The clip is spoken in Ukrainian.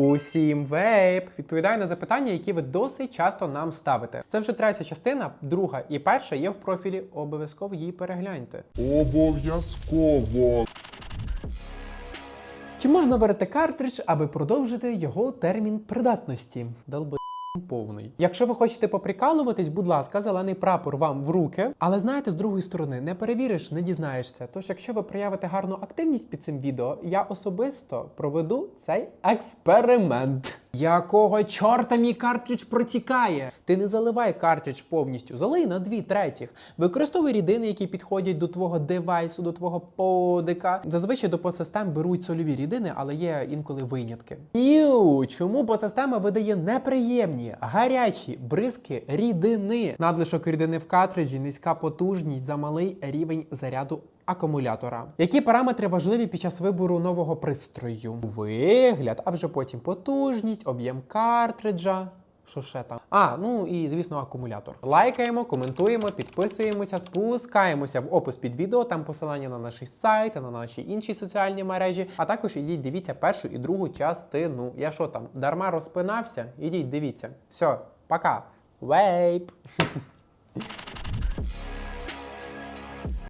Усім вейп! Відповідаю на запитання, які ви досить часто нам ставите. Це вже третя частина, друга і перша є в профілі. Обов'язково її перегляньте. Обов'язково. Чи можна варити картридж, аби продовжити його термін придатності? Долби. Повний. Якщо ви хочете поприкалуватись, будь ласка, зелений прапор вам в руки. Але знаєте, з другої сторони, не перевіриш, не дізнаєшся. Тож, якщо ви проявите гарну активність під цим відео, я особисто проведу цей експеримент. Якого чорта мій картридж протікає? Ти не заливай картридж повністю, залий на дві третіх. Використовуй рідини, які підходять до твого девайсу, до твого подика. Зазвичай до подсистем беруть сольові рідини, але є інколи винятки. Іу, чому подсистема видає неприємні, гарячі бризки рідини? Надлишок рідини в картриджі, низька потужність, замалий рівень заряду акумулятора. Які параметри важливі під час вибору нового пристрою? Вигляд, а вже потім потужність, об'єм картриджа. Що ще там? А, ну і звісно, акумулятор. Лайкаємо, коментуємо, підписуємося, спускаємося в опис під відео. Там посилання на наш сайт, на наші інші соціальні мережі. А також ідіть, дивіться першу і другу частину. Я що там, дарма розпинався? Ідіть, дивіться. Все, пока. Вейп!